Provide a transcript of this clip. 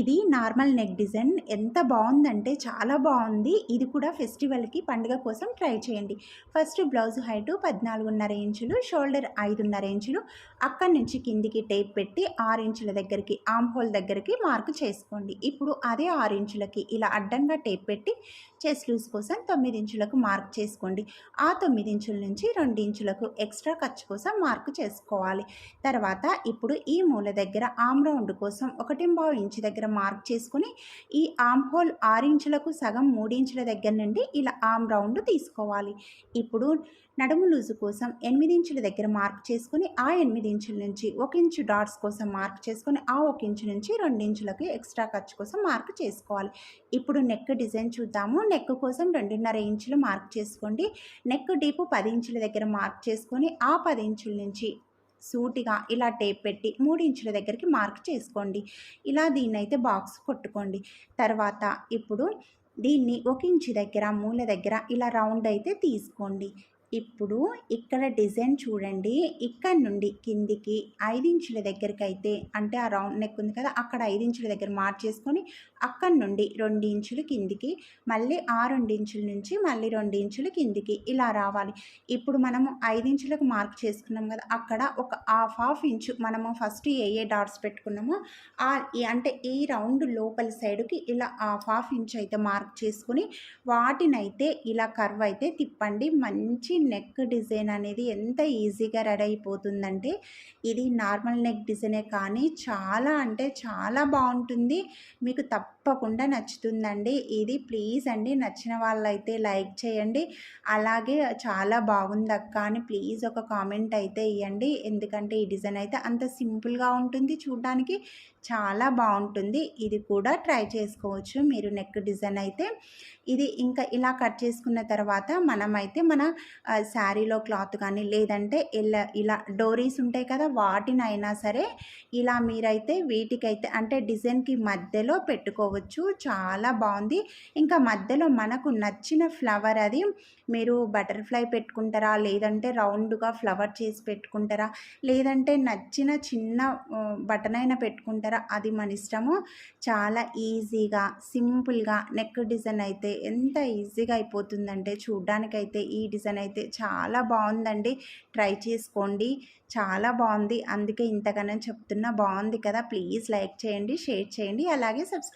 ఇది normal neck design. ఎంత బాగుందంటే చాలా బాగుంది. ఇది కూడా ఫెస్టివల్కి పండుగ కోసం ట్రై చేయండి. ఫస్ట్ బ్లౌజ్ హైటు పద్నాలుగున్నర ఇంచులు షోల్డర్ ఐదున్నర ఇంచులు. అక్కడి నుంచి కిందికి టేప్ పెట్టి ఆరు ఇంచుల దగ్గరికి ఆమ్ హోల్ దగ్గరికి మార్క్ చేసుకోండి. ఇప్పుడు అదే ఆరు ఇంచులకి ఇలా అడ్డంగా టేప్ పెట్టి చెస్ట్ లూజ్ కోసం తొమ్మిది ఇంచులకు మార్క్ చేసుకోండి. ఆ తొమ్మిది ఇంచుల నుంచి రెండు ఇంచులకు ఎక్స్ట్రా ఖర్చు కోసం మార్క్ చేసుకోవాలి. తర్వాత ఇప్పుడు ఈ మూల దగ్గర ఆమ్ రౌండ్ కోసం ఒకటి బావు ఇంచు దగ్గర దగ్గర మార్క్ చేసుకుని ఈ ఆమ్ హోల్ ఆరు ఇంచులకు సగం మూడు ఇంచుల దగ్గర నుండి ఇలా ఆమ్ రౌండ్ తీసుకోవాలి. ఇప్పుడు నడుము లూజు కోసం ఎనిమిది ఇంచుల దగ్గర మార్క్ చేసుకుని ఆ ఎనిమిది ఇంచుల నుంచి ఒక ఇంచు డాట్స్ కోసం మార్క్ చేసుకొని ఆ ఒక ఇంచు నుంచి రెండు ఎక్స్ట్రా ఖర్చు కోసం మార్క్ చేసుకోవాలి. ఇప్పుడు నెక్ డిజైన్ చూద్దాము. నెక్ కోసం రెండున్నర ఇంచులు మార్క్ చేసుకోండి. నెక్ డీపు పది ఇంచుల దగ్గర మార్క్ చేసుకొని ఆ పది ఇంచుల నుంచి సూటిగా ఇలా టేప్ పెట్టి మూడు ఇంచుల దగ్గరికి మార్క్ చేసుకోండి. ఇలా దీన్ని అయితే బాక్స్ కొట్టుకోండి. తర్వాత ఇప్పుడు దీన్ని ఒక ఇంచు దగ్గర మూల దగ్గర ఇలా రౌండ్ అయితే తీసుకోండి. ఇప్పుడు ఇక్కడ డిజైన్ చూడండి. ఇక్కడ నుండి కిందికి ఐదించుల దగ్గరికి అయితే అంటే ఆ రౌండ్ నెక్ ఉంది కదా అక్కడ ఐదించుల దగ్గర మార్చేసుకొని అక్కడి అక్కడ నుండి రెండు ఇంచులు కిందికి మళ్ళీ ఆ రెండు ఇంచుల నుంచి మళ్ళీ రెండు ఇంచులు కిందికి ఇలా రావాలి. ఇప్పుడు మనము ఐదించులకు మార్క్ చేసుకున్నాం కదా అక్కడ ఒక హాఫ్ హాఫ్ ఇంచు మనము ఫస్ట్ ఏ ఏ డాట్స్ పెట్టుకున్నామో ఆ అంటే ఈ రౌండ్ లోపల సైడ్కి ఇలా హాఫ్ హాఫ్ ఇంచు అయితే మార్క్ చేసుకుని వాటినైతే ఇలా కర్వ్ అయితే తిప్పండి. మంచి నెక్ డిజైన్ అనేది ఎంత ఈజీగా రెడీ అయిపోతుందంటే ఇది నార్మల్ నెక్ డిజైనే కానీ చాలా అంటే చాలా బాగుంటుంది. మీకు తప్పకుండా నచ్చుతుందండి. ఇది ప్లీజ్ అండి నచ్చిన వాళ్ళైతే లైక్ చేయండి. అలాగే చాలా బాగుంది అక్క అని ప్లీజ్ ఒక కామెంట్ అయితే ఇవ్వండి ఎందుకంటే ఈ డిజైన్ అయితే అంత సింపుల్గా ఉంటుంది చూడడానికి. చాలా బాగుంటుంది. ఇది కూడా ట్రై చేసుకోవచ్చు మీరు నెక్ డిజైన్ అయితే. ఇది ఇంకా ఇలా కట్ చేసుకున్న తర్వాత మనమైతే మన శారీలో క్లాత్ కానీ లేదంటే ఇలా ఇలా డోరీస్ ఉంటాయి కదా వాటినైనా సరే ఇలా మీరైతే వీటికైతే అంటే డిజైన్కి మధ్యలో పెట్టుకోవచ్చు. చాలా బాగుంది. ఇంకా మధ్యలో మనకు నచ్చిన ఫ్లవర్ అది మీరు బటర్ఫ్లై పెట్టుకుంటారా? లేదంటే రౌండ్గా ఫ్లవర్ చేసి పెట్టుకుంటారా? లేదంటే నచ్చిన చిన్న బటన్ అయినా పెట్టుకుంటారా? అది మన ఇష్టము. చాలా ఈజీగా సింపుల్గా నెక్ డిజైన్ అయితే ఎంత ఈజీగా అయిపోతుందంటే చూడ్డానికైతే ఈ డిజైన్ అయితే చాలా బాగుందండి. ట్రై చేసుకోండి. చాలా బాగుంది. అందుకే ఇంతగానో చెప్తున్నా బాగుంది కదా. ప్లీజ్ లైక్ చేయండి షేర్ చేయండి. అలాగే సబ్స్క్రైబ్